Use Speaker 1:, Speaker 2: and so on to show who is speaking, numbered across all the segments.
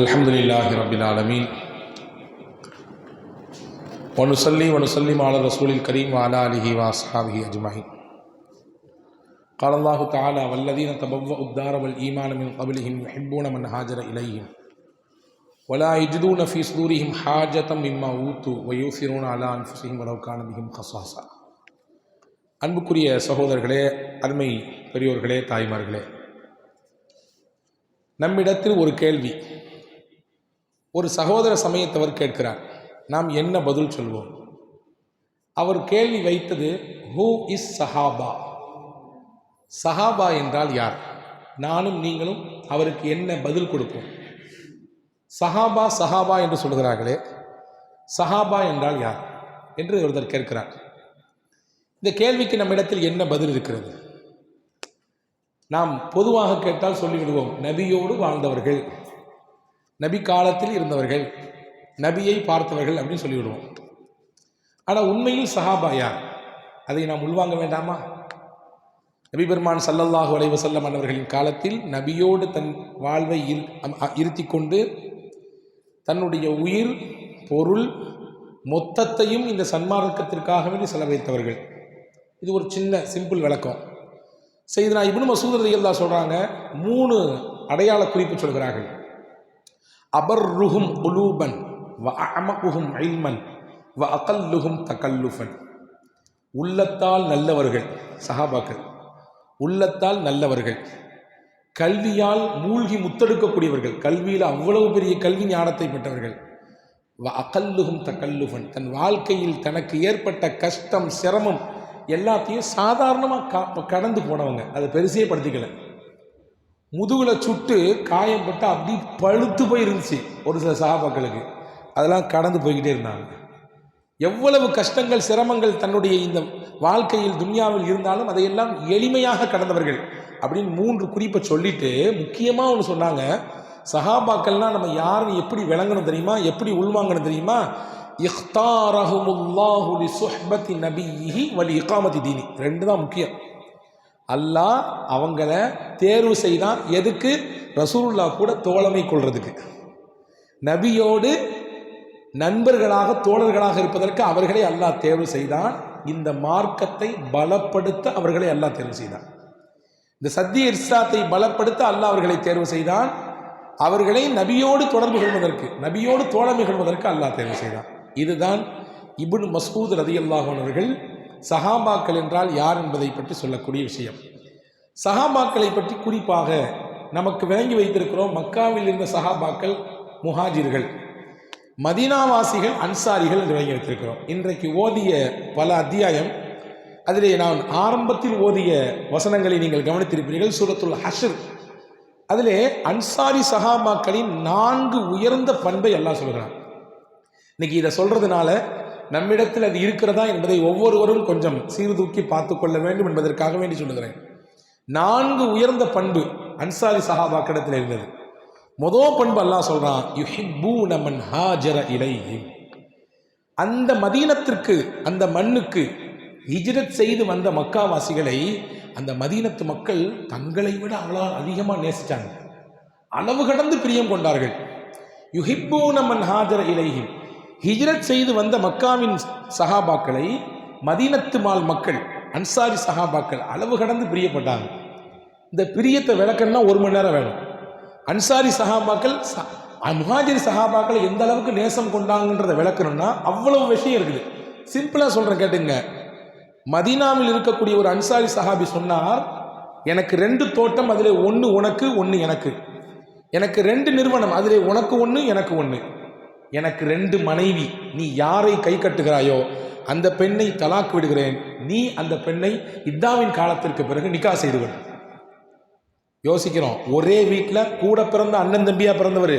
Speaker 1: الحمد لله رب العالمين ونصلي ونسلم على رسول الكريم وعلى آله وأصحابه أجمعين قال الله تعالى والذين تبوأوا الدار والإيمان من قبلهم يحبون من هاجر إليهم ولا يجدون في صدورهم حاجة مما أوتوا ويؤثرون على أنفسهم ولو كان بهم خصاصة அன்புக்குரிய சகோதரர்களே அருமை பெரியோர்களே தாய்மார்களே நம்மிடத்தில் ஒரு கேள்வி ஒரு சகோதர சமயத்தவர் கேட்கிறார் நாம் என்ன பதில் சொல்வோம் அவர் கேள்வி வைத்தது ஹூ இஸ் சஹாபா சஹாபா என்றால் யார் நானும் நீங்களும் அவருக்கு என்ன பதில் கொடுப்போம் சஹாபா சஹாபா என்று சொல்கிறார்களே சஹாபா என்றால் யார் என்று ஒருத்தர் கேட்கிறார் இந்த கேள்விக்கு நம்மிடத்தில் என்ன பதில் இருக்கிறது நாம் பொதுவாக கேட்டால் சொல்லிவிடுவோம் நபியோடு வாழ்ந்தவர்கள் நபி காலத்தில் இருந்தவர்கள் நபியை பார்த்தவர்கள் அப்படின்னு சொல்லிவிடுவோம் ஆனால் உண்மையில் சஹாபா யார் அதை நாம் உள்வாங்க வேண்டாமா நபி பெருமான் சல்லல்லாஹு அலைவ செல்லம் அவர்களின் காலத்தில் நபியோடு தன் வாழ்வை இருத்தி கொண்டு தன்னுடைய உயிர் பொருள் மொத்தத்தையும் இந்த சன்மார்க்கத்திற்காக வேண்டி செலவழித்தவர்கள் இது ஒரு சின்ன சிம்பிள் விளக்கம் செய்தனா இப்னு மசூதர் தான் சொல்கிறாங்க மூணு அடையாள குறிப்பு சொல்கிறார்கள் அபர்ருஹும் உலூபன் வ அமகுஹும் வ தகல்லுஃபன் உள்ளத்தால் நல்லவர்கள் சஹாபாக்கள் உள்ளத்தால் நல்லவர்கள் கல்வியால் மூழ்கி முத்தெடுக்கக்கூடியவர்கள் கல்வியில் அவ்வளவு பெரிய கல்வி ஞானத்தை பெற்றவர்கள் வ அகல்லுகும் தக்கல்லுகன் தன் வாழ்க்கையில் தனக்கு ஏற்பட்ட கஷ்டம் சிரமம் எல்லாத்தையும் சாதாரணமாக கடந்து போனவங்க அதை பெருசே படுத்திக்கலை முதுகில் சுட்டு காயம்பட்டு அப்படி பழுத்து போய் இருந்துச்சு ஒரு சில சகாபாக்களுக்கு அதெல்லாம் கடந்து போய்கிட்டே இருந்தாங்க எவ்வளவு கஷ்டங்கள் சிரமங்கள் தன்னுடைய இந்த வாழ்க்கையில் துன்யாவில் இருந்தாலும் அதையெல்லாம் எளிமையாக கடந்தவர்கள் அப்படின்னு மூன்று குறிப்பை சொல்லிட்டு முக்கியமாக ஒன்று சொன்னாங்க சஹாபாக்கள்னால் நம்ம யாரும் எப்படி விளங்கணும் தெரியுமா எப்படி உள்வாங்கணும் தெரியுமா இஹ்தாரஹுமுல்லாஹு சுஹ்பத்தி நபி வலி இக்காமதி தீனி ரெண்டு தான் முக்கியம் அல்லாஹ் அவங்கள தேர்வு செய்தான் எதுக்கு ரசூல்லா கூட தோழமை கொள்றதுக்கு நபியோடு நண்பர்களாக தோழர்களாக இருப்பதற்கு அவர்களை அல்லாஹ் தேர்வு செய்தான் இந்த மார்க்கத்தை பலப்படுத்த அவர்களை அல்லாஹ் தேர்வு செய்தான் இந்த சத்திய இர்சாத்தை பலப்படுத்த அல்லாஹ் அவர்களை தேர்வு செய்தான் அவர்களை நபியோடு தொடர்பு கொள்வதற்கு நபியோடு தோழமை கொள்வதற்கு அல்லாஹ் தேர்வு செய்தான் இதுதான் இபுன் மசூத் ரதி அவர்கள் சஹாபாக்கள் என்றால் யார் என்பதை பற்றி சொல்லக்கூடிய விஷயம் சகாபாக்களை பற்றி குறிப்பாக நமக்கு விளங்கி வைத்திருக்கிறோம் மக்காவில் இருந்த சஹாபாக்கள் முஹாஜிர்கள் மதீனாவாசிகள் அன்சாரிகள் என்று விளங்கி வைத்திருக்கிறோம் இன்றைக்கு ஓதிய பல அத்தியாயம் அதிலே நான் ஆரம்பத்தில் ஓதிய வசனங்களை நீங்கள் கவனித்திருப்பீர்கள் சூரத்துல் ஹஷர் அதிலே அன்சாரி சகாபாக்களின் நான்கு உயர்ந்த பண்பை எல்லாம் சொல்கிறான் இன்னைக்கு இதை சொல்கிறதுனால நம்மிடத்தில் அது இருக்கிறதா என்பதை ஒவ்வொருவரும் கொஞ்சம் சீர்தூக்கி பார்த்து கொள்ள வேண்டும் என்பதற்காக வேண்டி சொல்லுகிறேன் நான்கு உயர்ந்த பண்பு அன்சாரி சஹாபாக்கிடத்தில் இருந்தது மொதோ பண்பு அல்லா சொல்றான் நமன் ஹாஜர அந்த மதீனத்திற்கு அந்த மண்ணுக்கு ஹிஜ்ரத் செய்து வந்த மக்காவாசிகளை அந்த மதீனத்து மக்கள் தங்களை விட அவளால் அதிகமாக நேசித்தாங்க அளவு கடந்து பிரியம் கொண்டார்கள் யுஹிப்பூ நமன் ஹாஜர இலைகின் ஹிஜ்ரத் செய்து வந்த மக்காவின் சஹாபாக்களை மதீனத்து மால் மக்கள் அன்சாரி சஹாபாக்கள் அளவு கடந்து பிரியப்பட்டாங்க இந்த பிரியத்தை விளக்கணும்னா ஒரு மணி நேரம் வேணும் அன்சாரி சஹாபாக்கள் முஹாஜிர் சஹாபாக்களை எந்த அளவுக்கு நேசம் கொண்டாங்கன்றதை விளக்கணும்னா அவ்வளவு விஷயம் இருக்குது சிம்பிளாக சொல்கிறேன் கேட்டுங்க மதீனாவில் இருக்கக்கூடிய ஒரு அன்சாரி சஹாபி சொன்னார் எனக்கு ரெண்டு தோட்டம் அதில் ஒன்று உனக்கு ஒன்று எனக்கு எனக்கு ரெண்டு நிறுவனம் அதில் உனக்கு ஒன்று எனக்கு ஒன்று எனக்கு ரெண்டு மனைவி நீ யாரை கை கட்டுகிறாயோ அந்த பெண்ணை தலாக்கு விடுகிறேன் நீ அந்த பெண்ணை இத்தாவின் காலத்திற்கு பிறகு நிக்கா செய்து யோசிக்கிறோம் ஒரே வீட்டில் கூட பிறந்த அண்ணன் தம்பியாக பிறந்தவர்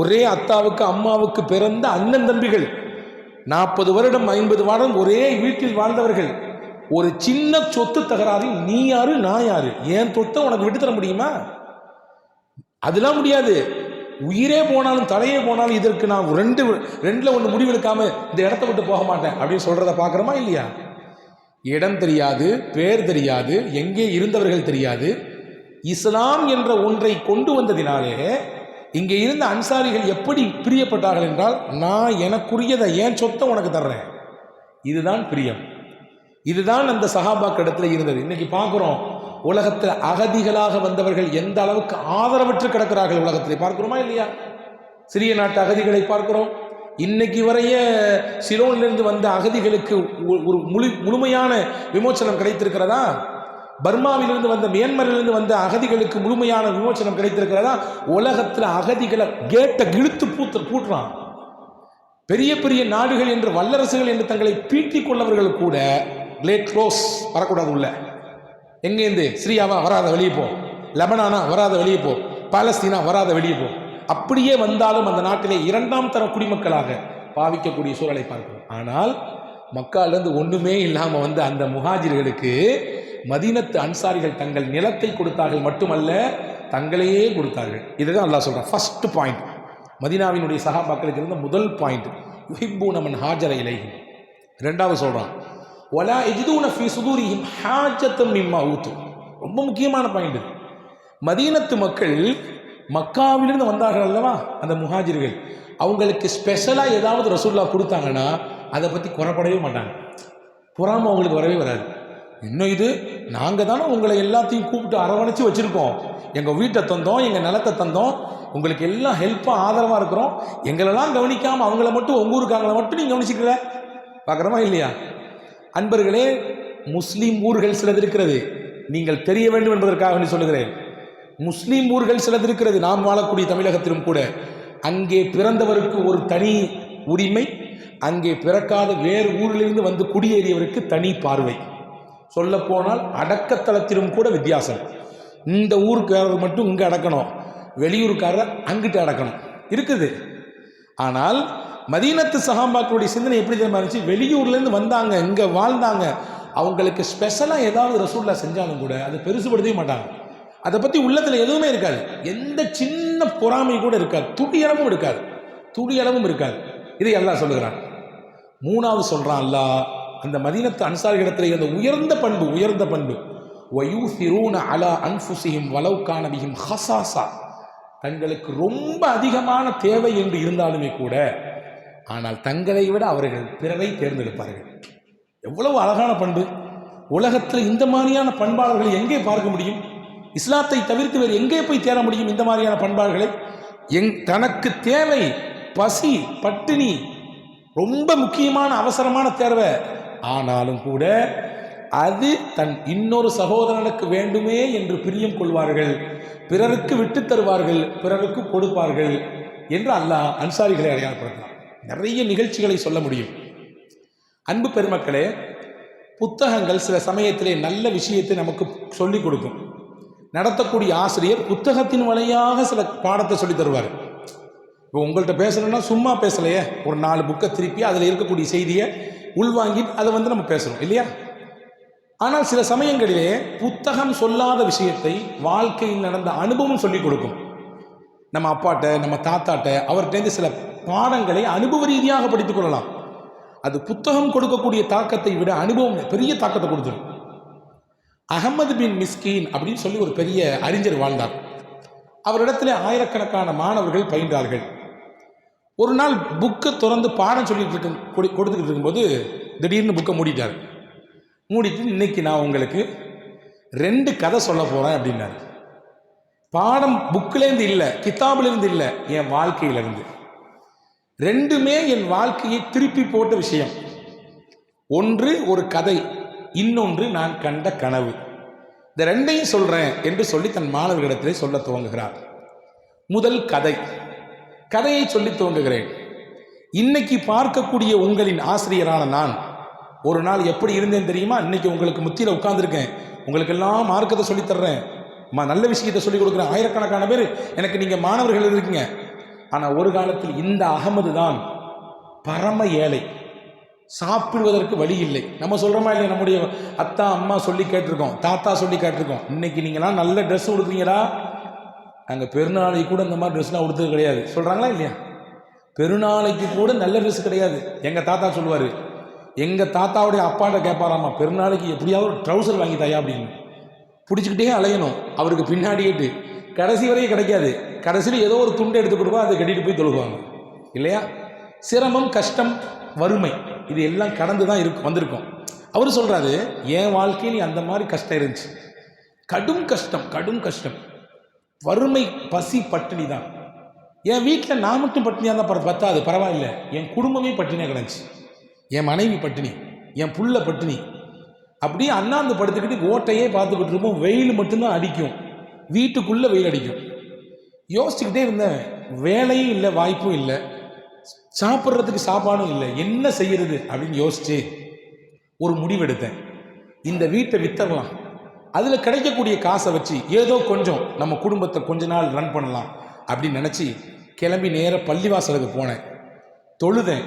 Speaker 1: ஒரே அத்தாவுக்கு அம்மாவுக்கு பிறந்த அண்ணன் தம்பிகள் நாற்பது வருடம் ஐம்பது வருடம் ஒரே வீட்டில் வாழ்ந்தவர்கள் ஒரு சின்ன சொத்து தகராறு நீ யாரு நான் யாரு ஏன் தொட்ட உனக்கு விட்டு தர முடியுமா அதெல்லாம் முடியாது உயிரே போனாலும் தலையே போனாலும் இதற்கு நான் ரெண்டு ரெண்டில் ஒன்று முடிவெடுக்காம இந்த இடத்த விட்டு போக மாட்டேன் அப்படின்னு சொல்கிறத பார்க்குறோமா இல்லையா இடம் தெரியாது பேர் தெரியாது எங்கே இருந்தவர்கள் தெரியாது இஸ்லாம் என்ற ஒன்றை கொண்டு வந்ததினாலே இங்கே இருந்த அன்சாரிகள் எப்படி பிரியப்பட்டார்கள் என்றால் நான் எனக்குரியதை ஏன் சொத்தை உனக்கு தர்றேன் இதுதான் பிரியம் இதுதான் அந்த சஹாபாக்கிடத்தில் இருந்தது இன்றைக்கி பார்க்குறோம் உலகத்தில் அகதிகளாக வந்தவர்கள் எந்த அளவுக்கு ஆதரவற்று கிடக்கிறார்கள் உலகத்தில் பார்க்கிறோமா இல்லையா சிறிய நாட்டு அகதிகளை பார்க்கிறோம் இன்னைக்கு வரைய சிலோனிலிருந்து வந்த அகதிகளுக்கு ஒரு முழு முழுமையான விமோச்சனம் கிடைத்திருக்கிறதா பர்மாவிலிருந்து வந்த மியன்மரிலிருந்து வந்த அகதிகளுக்கு முழுமையான விமோச்சனம் கிடைத்திருக்கிறதா உலகத்தில் அகதிகளை கேட்டை இழுத்து பூத்து பூட்டுறான் பெரிய பெரிய நாடுகள் என்று வல்லரசுகள் என்று தங்களை பீட்டிக் கொள்ளவர்கள் கூட லேட் க்ளோஸ் வரக்கூடாது உள்ள எங்கேருந்து சிரியாவா வராத வெளியே போ லெபனானா வராத வெளியே போ பாலஸ்தீனா வராத வெளியே போ அப்படியே வந்தாலும் அந்த நாட்டிலே இரண்டாம் தர குடிமக்களாக பாவிக்கக்கூடிய சூழலை பார்க்கிறோம் ஆனால் மக்காலேருந்து ஒன்றுமே இல்லாமல் வந்த அந்த முஹாஜிர்களுக்கு மதீனத்து அன்சாரிகள் தங்கள் நிலத்தை கொடுத்தார்கள் மட்டுமல்ல தங்களையே கொடுத்தார்கள் இதுதான் நல்லா சொல்கிறேன் ஃபஸ்ட்டு பாயிண்ட் மதினாவினுடைய சகாபாக்களுக்கு இருந்த முதல் பாயிண்ட் ஹிப்பூ நமன் ஹாஜர இலை ரெண்டாவது சொல்கிறான் ஒலா எஜிதூன ஃபி சுதூரியும் ஹாஜத்தம் மிம்மா ஊத்து ரொம்ப முக்கியமான பாயிண்ட் மதீனத்து மக்கள் மக்காவிலிருந்து வந்தார்கள் அல்லவா அந்த முஹாஜிர்கள் அவங்களுக்கு ஸ்பெஷலாக ஏதாவது ரசூல்லா கொடுத்தாங்கன்னா அதை பற்றி குறைப்படவே மாட்டாங்க பொறாமல் அவங்களுக்கு வரவே வராது இன்னும் இது நாங்கள் தானே உங்களை எல்லாத்தையும் கூப்பிட்டு அரவணைச்சி வச்சுருக்கோம் எங்கள் வீட்டை தந்தோம் எங்கள் நிலத்தை தந்தோம் உங்களுக்கு எல்லாம் ஹெல்ப்பாக ஆதரவாக இருக்கிறோம் எங்களெல்லாம் கவனிக்காமல் அவங்கள மட்டும் உங்கள் ஊருக்காரங்களை மட்டும் நீங்கள் கவனிச்சிக்கல பார்க்குறமா இல்லையா அன்பர்களே முஸ்லீம் ஊர்கள் சிலது இருக்கிறது நீங்கள் தெரிய வேண்டும் என்பதற்காக சொல்லுகிறேன் முஸ்லீம் ஊர்கள் சிலது இருக்கிறது நாம் வாழக்கூடிய தமிழகத்திலும் கூட அங்கே பிறந்தவருக்கு ஒரு தனி உரிமை அங்கே பிறக்காத வேறு ஊரிலிருந்து வந்து குடியேறியவருக்கு தனி பார்வை சொல்லப்போனால் அடக்கத்தளத்திலும் கூட வித்தியாசம் இந்த ஊருக்காரர் மட்டும் இங்கே அடக்கணும் வெளியூருக்காரர் அங்கிட்டு அடக்கணும் இருக்குது ஆனால் மதீனத்து சஹாபாக்களுடைய சிந்தனை எப்படி தெரியுமா இருந்துச்சு வெளியூர்லேருந்து வந்தாங்க இங்கே வாழ்ந்தாங்க அவங்களுக்கு ஸ்பெஷலாக ஏதாவது ரசூல்லா செஞ்சாலும் கூட அதை பெருசுபடுத்தவே மாட்டாங்க அதை பற்றி உள்ளத்தில் எதுவுமே இருக்காது எந்த சின்ன பொறாமை கூட இருக்காது துடியளவும் இருக்காது துடியளவும் இருக்காது இதை எல்லாம் சொல்லுகிறான் மூணாவது சொல்கிறான் அல்லா அந்த மதீனத்து அன்சாரிகளிடத்தில் இருந்த உயர்ந்த பண்பு உயர்ந்த பண்பு வயூசிரூன அலா அன்ஃபுசியும் வலவுக்கானபியும் ஹசாசா தங்களுக்கு ரொம்ப அதிகமான தேவை என்று இருந்தாலுமே கூட ஆனால் தங்களை விட அவர்கள் பிறவை தேர்ந்தெடுப்பார்கள் எவ்வளவு அழகான பண்பு உலகத்தில் இந்த மாதிரியான பண்பாளர்களை எங்கே பார்க்க முடியும் இஸ்லாத்தை தவிர்த்து வேறு எங்கே போய் தேட முடியும் இந்த மாதிரியான பண்பாடுகளை எங் தனக்கு தேவை பசி பட்டினி ரொம்ப முக்கியமான அவசரமான தேர்வை ஆனாலும் கூட அது தன் இன்னொரு சகோதரனுக்கு வேண்டுமே என்று பிரியம் கொள்வார்கள் பிறருக்கு விட்டு தருவார்கள் பிறருக்கு கொடுப்பார்கள் என்று அல்லாஹ் அன்சாரிகளை அடையாளப்படுத்தலாம் நிறைய நிகழ்ச்சிகளை சொல்ல முடியும் அன்பு பெருமக்களே புத்தகங்கள் சில சமயத்திலே நல்ல விஷயத்தை நமக்கு சொல்லிக் கொடுக்கும் நடத்தக்கூடிய ஆசிரியர் புத்தகத்தின் வழியாக சில பாடத்தை சொல்லி தருவார் இப்போ உங்கள்கிட்ட பேசணும்னா சும்மா பேசலையே ஒரு நாலு புக்கை திருப்பி அதில் இருக்கக்கூடிய செய்தியை உள்வாங்கி அதை வந்து நம்ம பேசுகிறோம் இல்லையா ஆனால் சில சமயங்களிலே புத்தகம் சொல்லாத விஷயத்தை வாழ்க்கையில் நடந்த அனுபவம் சொல்லிக் கொடுக்கும் நம்ம அப்பாட்ட நம்ம தாத்தாட்ட அவர்கிட்டேருந்து சில பாடங்களை அனுபவ ரீதியாக படித்துக் கொள்ளலாம் அது புத்தகம் கொடுக்கக்கூடிய தாக்கத்தை விட அனுபவம் பெரிய தாக்கத்தை கொடுத்துரும் அகமது பின் மிஸ்கின் அப்படின்னு சொல்லி ஒரு பெரிய அறிஞர் வாழ்ந்தார் அவரிடத்துல ஆயிரக்கணக்கான மாணவர்கள் பயின்றார்கள் ஒரு நாள் புக்கை திறந்து பாடம் சொல்லிட்டு இருக்கும் கொடுத்துக்கிட்டு இருக்கும்போது திடீர்னு புக்கை மூடிட்டார் மூடிட்டு இன்னைக்கு நான் உங்களுக்கு ரெண்டு கதை சொல்ல போகிறேன் அப்படின்னாரு பாடம் புக்கிலேருந்து இல்லை கித்தாபிலேருந்து இல்லை என் வாழ்க்கையிலேருந்து ரெண்டுமே என் வாழ்க்கையை திருப்பி போட்ட விஷயம் ஒன்று ஒரு கதை இன்னொன்று நான் கண்ட கனவு இந்த ரெண்டையும் சொல்கிறேன் என்று சொல்லி தன் மாணவர்களிடத்திலே சொல்ல துவங்குகிறார் முதல் கதை கதையை சொல்லி துவங்குகிறேன் இன்னைக்கு பார்க்கக்கூடிய உங்களின் ஆசிரியரான நான் ஒரு நாள் எப்படி இருந்தேன் தெரியுமா இன்னைக்கு உங்களுக்கு முத்தியில் உட்காந்துருக்கேன் உங்களுக்கு எல்லாம் மார்க்கத்தை சொல்லித்தர்றேன் நல்ல விஷயத்தை சொல்லிக் கொடுக்குறேன் ஆயிரக்கணக்கான பேர் எனக்கு நீங்கள் மாணவர்கள் இருக்கீங்க ஆனால் ஒரு காலத்தில் இந்த அகமது தான் பரம ஏழை சாப்பிடுவதற்கு வழி இல்லை நம்ம சொல்கிறோமா இல்லையா நம்முடைய அத்தா அம்மா சொல்லி கேட்டிருக்கோம் தாத்தா சொல்லி கேட்டிருக்கோம் இன்னைக்கு நீங்களாம் நல்ல ட்ரெஸ் கொடுக்குறீங்களா நாங்கள் பெருநாளைக்கு கூட இந்த மாதிரி ட்ரெஸ்லாம் கொடுத்தது கிடையாது சொல்கிறாங்களா இல்லையா பெருநாளைக்கு கூட நல்ல ட்ரெஸ் கிடையாது எங்கள் தாத்தா சொல்லுவார் எங்கள் தாத்தாவுடைய அப்பாட்ட கேட்பாராம்மா பெருநாளைக்கு எப்படியாவது ட்ரௌசர் வாங்கி தாயா அப்படின்னு பிடிச்சிக்கிட்டே அலையணும் அவருக்கு பின்னாடியேட்டு கடைசி வரையும் கிடைக்காது கடைசியில் ஏதோ ஒரு எடுத்து எடுத்துக்கிட்டு அதை கட்டிட்டு போய் தொழுகுவாங்க இல்லையா சிரமம் கஷ்டம் வறுமை இது எல்லாம் கடந்து தான் இருக்கும் வந்திருக்கும் அவர் சொல்கிறாரு என் வாழ்க்கையில் அந்த மாதிரி கஷ்டம் இருந்துச்சு கடும் கஷ்டம் கடும் கஷ்டம் வறுமை பசி பட்டினி தான் என் வீட்டில் நான் மட்டும் பட்டினியாக தான் பத்தாது பரவாயில்ல என் குடும்பமே பட்டினியாக கிடந்துச்சு என் மனைவி பட்டினி என் புள்ள பட்டினி அப்படியே அண்ணாந்து படுத்துக்கிட்டு ஓட்டையே பார்த்துக்கிட்டு இருப்போம் வெயில் மட்டும்தான் அடிக்கும் வீட்டுக்குள்ளே வெயில் அடிக்கும் யோசிச்சுக்கிட்டே இருந்தேன் வேலையும் இல்லை வாய்ப்பும் இல்லை சாப்பிட்றதுக்கு சாப்பாடும் இல்லை என்ன செய்யறது அப்படின்னு யோசிச்சு ஒரு முடிவெடுத்தேன் இந்த வீட்டை வித்தரலாம் அதில் கிடைக்கக்கூடிய காசை வச்சு ஏதோ கொஞ்சம் நம்ம குடும்பத்தை கொஞ்ச நாள் ரன் பண்ணலாம் அப்படின்னு நினச்சி கிளம்பி நேர பள்ளிவாசலுக்கு போனேன் தொழுதேன்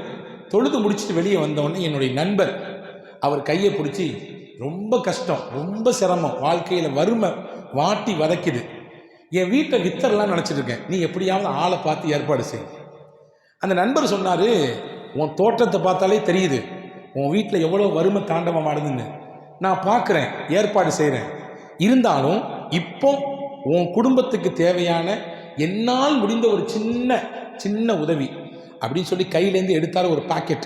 Speaker 1: தொழுது முடிச்சுட்டு வெளியே வந்தோடனே என்னுடைய நண்பர் அவர் கையை பிடிச்சி ரொம்ப கஷ்டம் ரொம்ப சிரமம் வாழ்க்கையில் வறுமை வாட்டி வதக்கிது என் வீட்டை நினச்சிட்டு இருக்கேன் நீ எப்படியாவது ஆளை பார்த்து ஏற்பாடு செய் அந்த நண்பர் சொன்னார் உன் தோற்றத்தை பார்த்தாலே தெரியுது உன் வீட்டில் எவ்வளோ வறுமை ஆடுதுன்னு நான் பார்க்குறேன் ஏற்பாடு செய்கிறேன் இருந்தாலும் இப்போ உன் குடும்பத்துக்கு தேவையான என்னால் முடிந்த ஒரு சின்ன சின்ன உதவி அப்படின்னு சொல்லி கையிலேருந்து எடுத்தார் ஒரு பாக்கெட்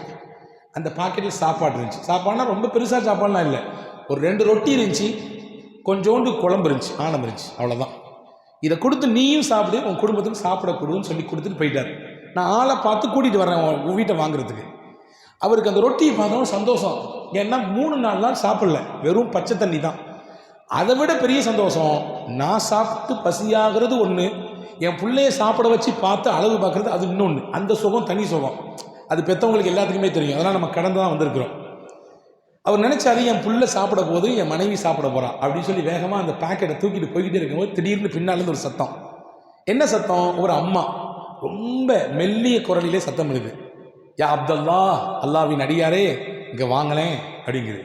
Speaker 1: அந்த பாக்கெட்டில் சாப்பாடு இருந்துச்சு சாப்பாடுனா ரொம்ப பெருசாக சாப்பாடுலாம் இல்லை ஒரு ரெண்டு ரொட்டி இருந்துச்சு கொஞ்சோண்டு குழம்பு இருந்துச்சு ஆனம் இருந்துச்சு அவ்வளோதான் இதை கொடுத்து நீயும் சாப்பிடு உன் குடும்பத்துக்கு சாப்பிட சொல்லி கொடுத்துட்டு போயிட்டார் நான் ஆளை பார்த்து கூட்டிகிட்டு வரேன் உன் வீட்டை வாங்குறதுக்கு அவருக்கு அந்த ரொட்டியை பார்த்தோம் சந்தோஷம் ஏன்னா மூணு நாள் நாள் சாப்பிடல வெறும் பச்சை தண்ணி தான் அதை விட பெரிய சந்தோஷம் நான் சாப்பிட்டு பசியாகிறது ஒன்று என் பிள்ளைய சாப்பிட வச்சு பார்த்து அளவு பார்க்குறது அது இன்னொன்று அந்த சுகம் தனி சுகம் அது பெற்றவங்களுக்கு எல்லாத்துக்குமே தெரியும் அதெல்லாம் நம்ம கடந்து தான் வந்திருக்கிறோம் அவர் நினச்சாரு என் புள்ள சாப்பிட போது என் மனைவி சாப்பிட போகிறான் அப்படின்னு சொல்லி வேகமாக அந்த பேக்கெட்டை தூக்கிட்டு போய்கிட்டே இருக்கும்போது திடீர்னு இருந்து ஒரு சத்தம் என்ன சத்தம் ஒரு அம்மா ரொம்ப மெல்லிய குரலிலே சத்தம் இருக்கு யா அப்தல்லா அல்லாவின் அடியாரே இங்கே வாங்கலேன் அப்படிங்குது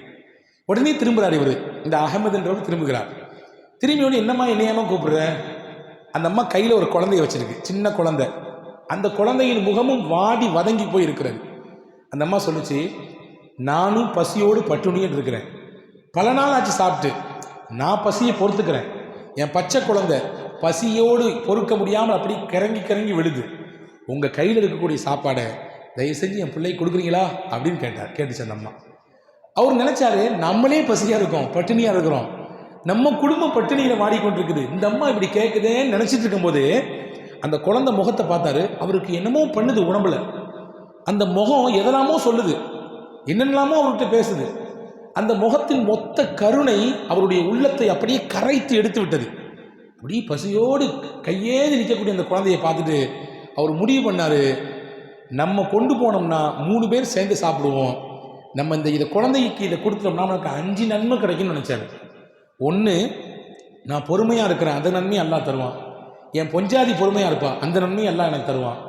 Speaker 1: உடனே திரும்புகிறார் இவர் இந்த அகமதுன்றவர் திரும்புகிறார் திரும்பி உடனே என்னம்மா என்னையாம கூப்பிடுற அந்த அம்மா கையில் ஒரு குழந்தைய வச்சிருக்கு சின்ன குழந்தை அந்த குழந்தையின் முகமும் வாடி வதங்கி போய் இருக்கிறது அந்த அம்மா சொல்லுச்சு நானும் பசியோடு பட்டுணியன் இருக்கிறேன் பல நாள் ஆச்சு சாப்பிட்டு நான் பசியை பொறுத்துக்கிறேன் என் பச்சை குழந்தை பசியோடு பொறுக்க முடியாமல் அப்படி கிறங்கி கிறங்கி விழுது உங்கள் கையில் இருக்கக்கூடிய சாப்பாடை தயவு செஞ்சு என் பிள்ளை கொடுக்குறீங்களா அப்படின்னு கேட்டார் கேட்டுச்சு அந்த அம்மா அவர் நினச்சாரு நம்மளே பசியாக இருக்கோம் பட்டினியாக இருக்கிறோம் நம்ம குடும்பம் பட்டினியில் வாடிக்கொண்டிருக்குது இந்த அம்மா இப்படி கேட்குதேன்னு நினச்சிட்டு இருக்கும்போது அந்த குழந்தை முகத்தை பார்த்தாரு அவருக்கு என்னமோ பண்ணுது உடம்புல அந்த முகம் எதெல்லாமோ சொல்லுது என்னென்னலாமோ அவர்கிட்ட பேசுது அந்த முகத்தின் மொத்த கருணை அவருடைய உள்ளத்தை அப்படியே கரைத்து எடுத்து விட்டது அப்படி பசியோடு கையேந்து நிற்கக்கூடிய அந்த குழந்தையை பார்த்துட்டு அவர் முடிவு பண்ணார் நம்ம கொண்டு போனோம்னா மூணு பேர் சேர்ந்து சாப்பிடுவோம் நம்ம இந்த இதை குழந்தைக்கு இதை கொடுத்துட்டோம்னா நமக்கு அஞ்சு நன்மை கிடைக்கும்னு நினச்சாரு ஒன்று நான் பொறுமையாக இருக்கிறேன் அந்த நன்மையும் எல்லாம் தருவான் என் பொஞ்சாதி பொறுமையாக இருப்பான் அந்த நன்மையும் எல்லாம் எனக்கு தருவான்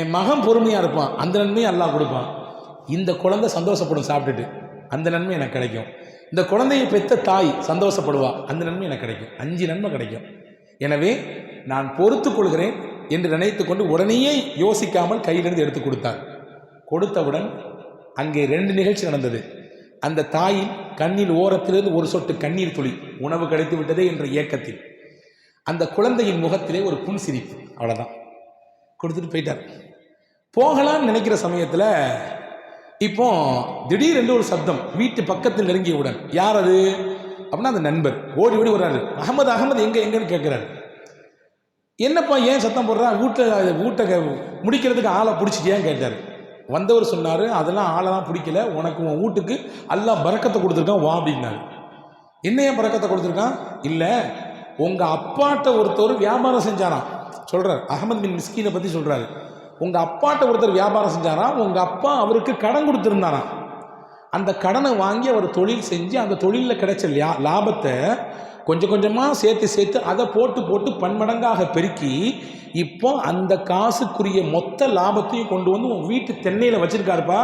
Speaker 1: என் மகன் பொறுமையாக இருப்பான் அந்த நன்மையும் எல்லாம் கொடுப்பான் இந்த குழந்தை சந்தோஷப்படும் சாப்பிட்டுட்டு அந்த நன்மை எனக்கு கிடைக்கும் இந்த குழந்தையை பெற்ற தாய் சந்தோஷப்படுவா அந்த நன்மை எனக்கு கிடைக்கும் அஞ்சு நன்மை கிடைக்கும் எனவே நான் பொறுத்து கொள்கிறேன் என்று நினைத்து கொண்டு உடனேயே யோசிக்காமல் கையிலிருந்து எடுத்து கொடுத்தார் கொடுத்தவுடன் அங்கே ரெண்டு நிகழ்ச்சி நடந்தது அந்த தாயின் கண்ணில் ஓரத்திலிருந்து ஒரு சொட்டு கண்ணீர் துளி உணவு கிடைத்து விட்டதே என்ற இயக்கத்தில் அந்த குழந்தையின் முகத்திலே ஒரு புன் சிரிப்பு அவ்வளோதான் கொடுத்துட்டு போயிட்டார் போகலான்னு நினைக்கிற சமயத்தில் இப்போ திடீர்னு ஒரு சப்தம் வீட்டு பக்கத்தில் உடன் யார் அது அப்படின்னா அந்த நண்பர் ஓடி ஓடி வர்றாரு அகமது அகமது எங்கே எங்கேன்னு கேட்குறாரு என்னப்பா ஏன் சத்தம் போடுறான் வீட்டில் வீட்டை முடிக்கிறதுக்கு ஆளை பிடிச்சிட்டியான்னு கேட்டார் வந்தவர் சொன்னார் அதெல்லாம் ஆளெல்லாம் பிடிக்கல உனக்கு உன் வீட்டுக்கு எல்லாம் பறக்கத்தை கொடுத்துருக்கான் வா அப்படின்னாரு ஏன் பறக்கத்தை கொடுத்துருக்கான் இல்லை உங்கள் அப்பாட்ட ஒருத்தர் வியாபாரம் செஞ்சாராம் சொல்கிறார் அகமது பின் மிஸ்கீனை பற்றி சொல்கிறாரு உங்கள் அப்பாட்ட ஒருத்தர் வியாபாரம் செஞ்சாராம் உங்கள் அப்பா அவருக்கு கடன் கொடுத்துருந்தாராம் அந்த கடனை வாங்கி அவர் தொழில் செஞ்சு அந்த தொழிலில் கிடைச்ச லாபத்தை கொஞ்சம் கொஞ்சமாக சேர்த்து சேர்த்து அதை போட்டு போட்டு பன்மடங்காக பெருக்கி இப்போ அந்த காசுக்குரிய மொத்த லாபத்தையும் கொண்டு வந்து உங்கள் வீட்டு தென்னையில் வச்சுருக்காருப்பா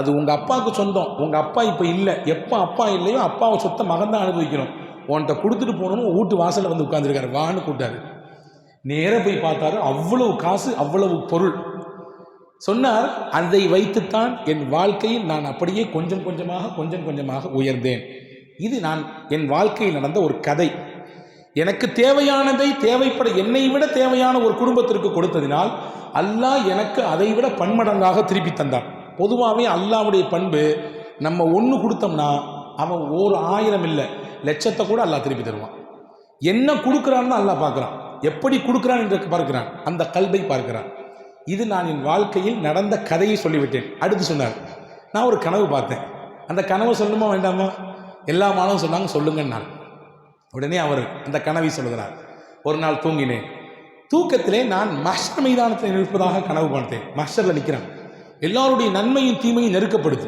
Speaker 1: அது உங்கள் அப்பாவுக்கு சொந்தம் உங்கள் அப்பா இப்போ இல்லை எப்போ அப்பா இல்லையோ அப்பாவை சொத்தை மகன் தான் அனுபவிக்கணும் உன்கிட்ட கொடுத்துட்டு போகணும்னு வீட்டு வாசலில் வந்து உட்காந்துருக்காரு வான்னு கூட்டாரு நேராக போய் பார்த்தாரு அவ்வளவு காசு அவ்வளவு பொருள் சொன்னார் அதை வைத்துத்தான் என் வாழ்க்கையில் நான் அப்படியே கொஞ்சம் கொஞ்சமாக கொஞ்சம் கொஞ்சமாக உயர்ந்தேன் இது நான் என் வாழ்க்கையில் நடந்த ஒரு கதை எனக்கு தேவையானதை தேவைப்பட என்னை விட தேவையான ஒரு குடும்பத்திற்கு கொடுத்ததினால் அல்லாஹ் எனக்கு அதை விட பன்மடங்காக திருப்பி தந்தான் பொதுவாகவே அல்லாவுடைய பண்பு நம்ம ஒன்று கொடுத்தோம்னா அவன் ஒரு ஆயிரம் இல்லை லட்சத்தை கூட அல்லா திருப்பி தருவான் என்ன கொடுக்குறான்னு அல்லா பார்க்குறான் எப்படி கொடுக்குறான் என்று பார்க்கிறான் அந்த கல்வை பார்க்கிறான் இது நான் என் வாழ்க்கையில் நடந்த கதையை சொல்லிவிட்டேன் அடுத்து சொன்னார் நான் ஒரு கனவு பார்த்தேன் அந்த கனவு சொல்லணுமா வேண்டாமா எல்லா மாணவன் சொன்னாங்க சொல்லுங்கன்னு நான் உடனே அவர் அந்த கனவை சொல்கிறார் ஒரு நாள் தூங்கினேன் தூக்கத்திலே நான் மஷர் மைதானத்தில் நிற்பதாக கனவு பார்த்தேன் மஷரில் நிற்கிறேன் எல்லாருடைய நன்மையும் தீமையும் நெருக்கப்படுது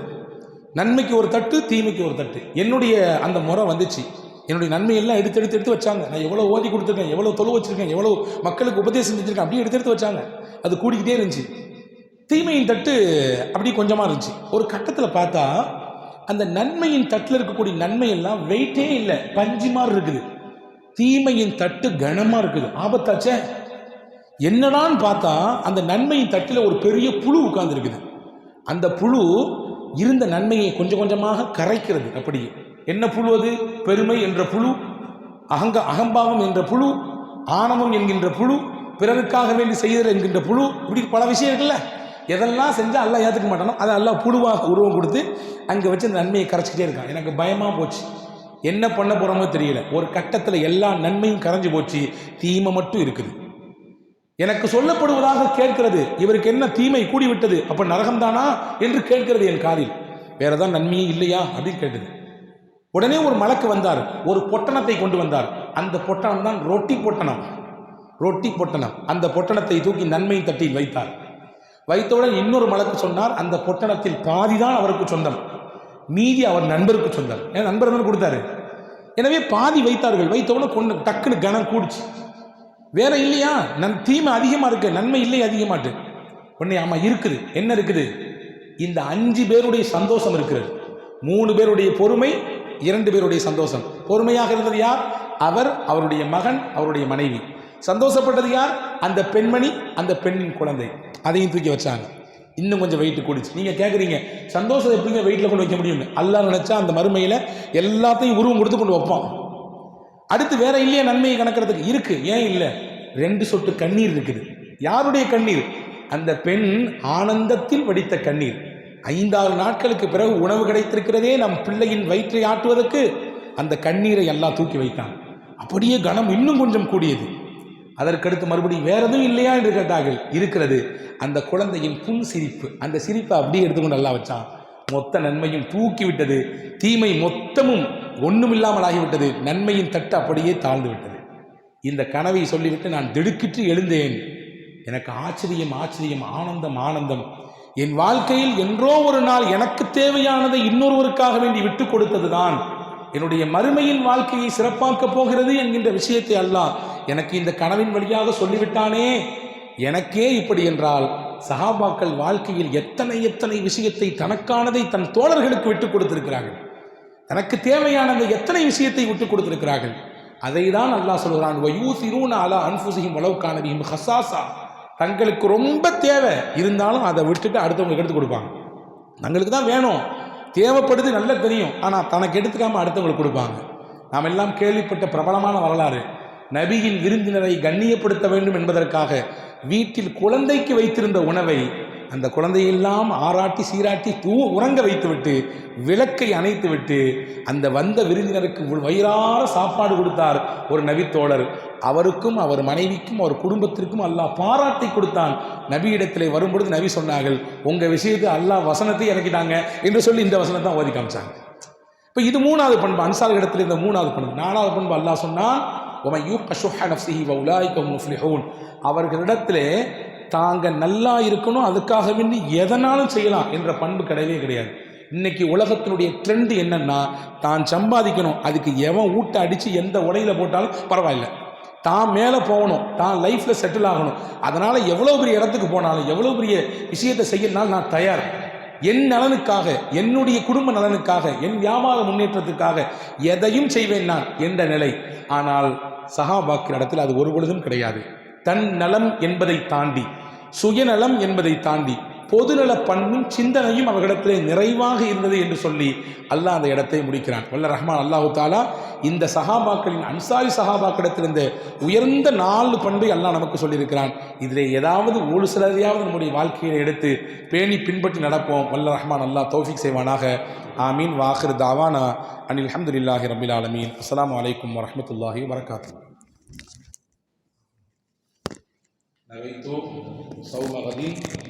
Speaker 1: நன்மைக்கு ஒரு தட்டு தீமைக்கு ஒரு தட்டு என்னுடைய அந்த முறை வந்துச்சு என்னுடைய நன்மையெல்லாம் எடுத்து எடுத்து எடுத்து வச்சாங்க நான் எவ்வளோ ஓதி கொடுத்துருக்கேன் எவ்வளோ தொழு வச்சுருக்கேன் எவ்வளோ மக்களுக்கு உபதேசம் செஞ்சுருக்கேன் அப்படியே எடுத்து எடுத்து வச்சாங்க அது கூடிக்கிட்டே இருந்துச்சு தீமையின் தட்டு அப்படி கொஞ்சமாக இருந்துச்சு ஒரு கட்டத்தில் பார்த்தா அந்த நன்மையின் தட்டில் இருக்கக்கூடிய நன்மையெல்லாம் வெயிட்டே இல்லை பஞ்சு மாதிரி இருக்குது தீமையின் தட்டு கனமாக இருக்குது ஆபத்தாச்சே என்னடான்னு பார்த்தா அந்த நன்மையின் தட்டில் ஒரு பெரிய புழு உட்கார்ந்துருக்குது அந்த புழு இருந்த நன்மையை கொஞ்சம் கொஞ்சமாக கரைக்கிறது அப்படியே என்ன புழு அது பெருமை என்ற புழு அகங்க அகம்பாவம் என்ற புழு ஆணவம் என்கின்ற புழு பிறருக்காக வேண்டி செய்தல் என்கின்ற புழு இப்படி பல விஷயம் இருக்குல்ல எதெல்லாம் செஞ்சால் எல்லாம் ஏற்றுக்க மாட்டானோ அதை எல்லாம் புழுவாக உருவம் கொடுத்து அங்கே வச்சு அந்த நன்மையை கரைச்சிக்கிட்டே இருக்கான் எனக்கு பயமாக போச்சு என்ன பண்ண போகிறோமோ தெரியல ஒரு கட்டத்தில் எல்லா நன்மையும் கரைஞ்சி போச்சு தீமை மட்டும் இருக்குது எனக்கு சொல்லப்படுவதாக கேட்கிறது இவருக்கு என்ன தீமை கூடிவிட்டது அப்போ நரகம்தானா என்று கேட்கிறது என் காதில் வேறு ஏதாவது நன்மையும் இல்லையா அப்படின்னு கேட்டது உடனே ஒரு மலக்கு வந்தார் ஒரு பொட்டணத்தை கொண்டு வந்தார் அந்த பொட்டணம் தான் ரொட்டி பொட்டணம் ரொட்டி பொட்டணம் அந்த பொட்டணத்தை தூக்கி நன்மை தட்டில் வைத்தார் வைத்தவுடன் இன்னொரு மலக்கு சொன்னார் அந்த பொட்டணத்தில் பாதி தான் அவருக்கு சொந்தம் மீதி அவர் நண்பருக்கு சொந்தம் என் நண்பர் தான் கொடுத்தாரு எனவே பாதி வைத்தார்கள் வைத்தவுடன் கொண்டு டக்குன்னு கனம் கூடிச்சு வேற இல்லையா நன் தீமை அதிகமாக இருக்கு நன்மை இல்லை அதிகமாட்டு உடனே ஆமாம் இருக்குது என்ன இருக்குது இந்த அஞ்சு பேருடைய சந்தோஷம் இருக்கிறது மூணு பேருடைய பொறுமை இரண்டு பேருடைய சந்தோஷம் பொறுமையாக இருந்தது யார் அவர் அவருடைய மகன் அவருடைய மனைவி சந்தோஷப்பட்டது யார் அந்த பெண்மணி அந்த பெண்ணின் குழந்தை அதையும் தூக்கி வச்சாங்க இன்னும் கொஞ்சம் வெயிட் கூடிச்சு நீங்கள் கேட்குறீங்க சந்தோஷம் எப்படிங்க வெயிட்டில் கொண்டு வைக்க முடியும்னு அல்லா நினச்சா அந்த மறுமையில் எல்லாத்தையும் உருவம் கொடுத்து கொண்டு வைப்போம் அடுத்து வேற இல்லையா நன்மையை கணக்கிறதுக்கு இருக்குது ஏன் இல்லை ரெண்டு சொட்டு கண்ணீர் இருக்குது யாருடைய கண்ணீர் அந்த பெண் ஆனந்தத்தில் வடித்த கண்ணீர் ஐந்தாறு நாட்களுக்கு பிறகு உணவு கிடைத்திருக்கிறதே நம் பிள்ளையின் வயிற்றை ஆட்டுவதற்கு அந்த கண்ணீரை எல்லாம் தூக்கி வைத்தான் அப்படியே கணம் இன்னும் கொஞ்சம் கூடியது அதற்கடுத்து மறுபடியும் வேற எதுவும் இல்லையா என்று கேட்டார்கள் இருக்கிறது அந்த குழந்தையின் புன் சிரிப்பு அந்த சிரிப்பை அப்படியே எடுத்துக்கொண்டு நல்லா வச்சான் மொத்த நன்மையும் தூக்கி விட்டது தீமை மொத்தமும் ஒன்றும் இல்லாமல் ஆகிவிட்டது நன்மையின் தட்டு அப்படியே தாழ்ந்து விட்டது இந்த கனவை சொல்லிவிட்டு நான் திடுக்கிட்டு எழுந்தேன் எனக்கு ஆச்சரியம் ஆச்சரியம் ஆனந்தம் ஆனந்தம் என் வாழ்க்கையில் என்றோ ஒரு நாள் எனக்கு தேவையானதை இன்னொருவருக்காக வேண்டி விட்டு கொடுத்ததுதான் என்னுடைய மறுமையின் வாழ்க்கையை சிறப்பாக்க போகிறது என்கின்ற விஷயத்தை அல்லாஹ் எனக்கு இந்த கனவின் வழியாக சொல்லிவிட்டானே எனக்கே இப்படி என்றால் சஹாபாக்கள் வாழ்க்கையில் எத்தனை எத்தனை விஷயத்தை தனக்கானதை தன் தோழர்களுக்கு விட்டுக் கொடுத்திருக்கிறார்கள் தனக்கு தேவையான எத்தனை விஷயத்தை விட்டு கொடுத்திருக்கிறார்கள் அதை தான் அல்லாஹ் சொல்கிறான் வயூசிரூன் அலா அன்புசிஹிம் வளவுக்கானவியும் ஹசாசா தங்களுக்கு ரொம்ப தேவை இருந்தாலும் அதை விட்டுட்டு அடுத்தவங்களுக்கு எடுத்து கொடுப்பாங்க தங்களுக்கு தான் வேணும் தேவைப்படுது நல்லா தெரியும் ஆனால் தனக்கு எடுத்துக்காமல் அடுத்தவங்களுக்கு கொடுப்பாங்க நாம் எல்லாம் கேள்விப்பட்ட பிரபலமான வரலாறு நபியின் விருந்தினரை கண்ணியப்படுத்த வேண்டும் என்பதற்காக வீட்டில் குழந்தைக்கு வைத்திருந்த உணவை அந்த குழந்தையெல்லாம் ஆராட்டி சீராட்டி தூ உறங்க வைத்துவிட்டு விளக்கை அணைத்து விட்டு அந்த வந்த விருந்தினருக்கு வயிறார சாப்பாடு கொடுத்தார் ஒரு நபித்தோழர் அவருக்கும் அவர் மனைவிக்கும் அவர் குடும்பத்திற்கும் அல்லாஹ் பாராட்டி கொடுத்தான் நபியிடத்தில் வரும்பொழுது நபி சொன்னார்கள் உங்கள் விஷயத்தை அல்லாஹ் வசனத்தை இறக்கிட்டாங்க என்று சொல்லி இந்த வசனத்தை ஓதி காமிச்சாங்க இப்போ இது மூணாவது பண்பு அன்சார் இடத்துல இந்த மூணாவது பண்பு நாலாவது பண்பு அல்லாஹ் சொன்னால் அவர்களிடத்தில் தாங்க நல்லா இருக்கணும் அதுக்காக வேண்டி எதனாலும் செய்யலாம் என்ற பண்பு கிடையவே கிடையாது இன்னைக்கு உலகத்தினுடைய ட்ரெண்ட் என்னன்னா தான் சம்பாதிக்கணும் அதுக்கு எவன் ஊட்ட அடித்து எந்த உடையில போட்டாலும் பரவாயில்ல தான் மேலே போகணும் தான் லைஃப்பில் செட்டில் ஆகணும் அதனால் எவ்வளோ பெரிய இடத்துக்கு போனாலும் எவ்வளோ பெரிய விஷயத்தை செய்யணும்னாலும் நான் தயார் என் நலனுக்காக என்னுடைய குடும்ப நலனுக்காக என் வியாபார முன்னேற்றத்துக்காக எதையும் செய்வேன் நான் என்ற நிலை ஆனால் சகாபாக்கிற இடத்தில் அது ஒரு பொழுதும் கிடையாது தன் நலம் என்பதை தாண்டி சுயநலம் என்பதை தாண்டி பொதுநல பண்பும் சிந்தனையும் அவர்களிடத்திலே நிறைவாக இருந்தது என்று சொல்லி அல்லாஹ் அந்த இடத்தை முடிக்கிறான் வல்ல ரஹ்மான் அல்லாஹு தாலா இந்த சஹாபாக்களின் அன்சாரி சஹாபாக்களிடத்திலிருந்து உயர்ந்த நாலு பண்பை அல்லாஹ் நமக்கு சொல்லியிருக்கிறான் இதில் ஏதாவது ஒரு சிலதையாவது நம்முடைய வாழ்க்கையை எடுத்து பேணி பின்பற்றி நடப்போம் வல்ல ரஹ்மான் அல்லாஹ் தௌஃபிக் செய்வானாக ஆமீன் வாஹிர் தாவானா அனில் அஹமதுல்லாஹி ரபில் ஆலமீன் அஸ்லாம் வலைக்கம் வரமத்துல்லாஹி வரகாத்து نويت صوم